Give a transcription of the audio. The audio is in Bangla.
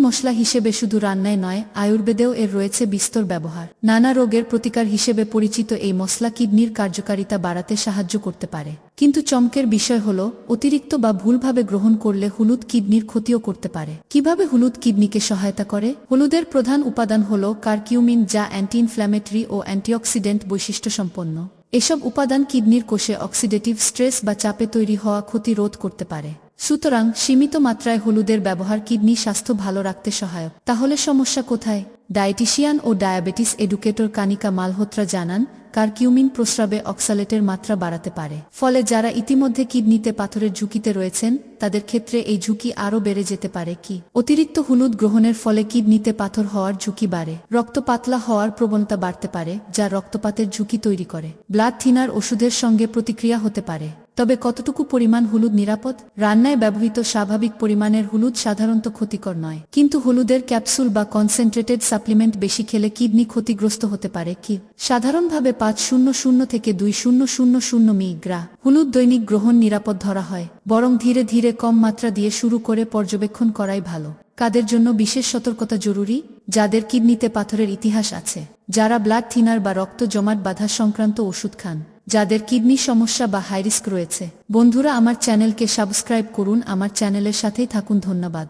মশলা হিসেবে শুধু রান্নায় নয়, আয়ুর্বেদেও এর রয়েছে বিস্তর ব্যবহার। নানা রোগের প্রতিকার হিসেবে পরিচিত এই মশলা কিডনির কার্যকারিতা বাড়াতে সাহায্য করতে পারে। কিন্তু চমকের বিষয় হল, অতিরিক্ত বা ভুলভাবে গ্রহণ করলে হলুদ কিডনির ক্ষতিও করতে পারে। কীভাবে হলুদ কিডনিকে সহায়তা করে? হলুদের প্রধান উপাদান হল কার্কিউমিন, যা অ্যান্টি ইনফ্ল্যামেটরি ও অ্যান্টিঅক্সিডেন্ট বৈশিষ্ট্য সম্পন্ন এসব উপাদান কিডনির কোষে অক্সিডেটিভ স্ট্রেস বা চাপে তৈরি হওয়া ক্ষতি রোধ করতে পারে। সুতরাং সীমিত মাত্রায় হলুদের ব্যবহার কিডনি স্বাস্থ্য ভালো রাখতে সহায়ক। তাহলে সমস্যা কোথায়? ডায়েটিশিয়ান ও ডায়াবেটিস এডুকেটর কানিকা মালহোত্রা জানান, কারকিউমিন প্রস্রাবে অক্সালেটের মাত্রা বাড়াতে পারে। ফলে যারা ইতিমধ্যে কিডনিতে পাথরের ঝুঁকিতে রয়েছেন, তাদের ক্ষেত্রে এই ঝুঁকি আরও বেড়ে যেতে পারে কি? অতিরিক্ত হলুদ গ্রহণের ফলে কিডনিতে পাথর হওয়ার ঝুঁকি বাড়ে। রক্ত পাতলা হওয়ার প্রবণতা বাড়তে পারে, যা রক্তপাতের ঝুঁকি তৈরি করে। ব্লাড থিনার ওষুধের সঙ্গে প্রতিক্রিয়া হতে পারে। তবে কতটুকু পরিমাণ হলুদ নিরাপদ? রান্নায় ব্যবহৃত স্বাভাবিক পরিমাণের হলুদ সাধারণত ক্ষতিকর নয়। কিন্তু হলুদের ক্যাপসুল বা কনসেন্ট্রেটেড সাপ্লিমেন্ট বেশি খেলে কিডনি ক্ষতিগ্রস্ত হতে পারে। কি? সাধারণভাবে পাঁচ শূন্য শূন্য থেকে দুই শূন্য শূন্য শূন্য মিগ্রা হলুদ দৈনিক গ্রহণ নিরাপদ ধরা হয়। বরং ধীরে ধীরে কম মাত্রা দিয়ে শুরু করে পর্যবেক্ষণ করাই ভালো। কাদের জন্য বিশেষ সতর্কতা জরুরি? যাদের কিডনিতে পাথরের ইতিহাস আছে। যারা ব্লাড থিনার বা রক্ত জমাট বাধা সংক্রান্ত ওষুধ খান। যাদের কিডনি সমস্যা বা হাইরিস্ক রয়েছে। বন্ধুরা, আমার চ্যানেলকে সাবস্ক্রাইব করুন। আমার চ্যানেলের সাথেই থাকুন। ধন্যবাদ।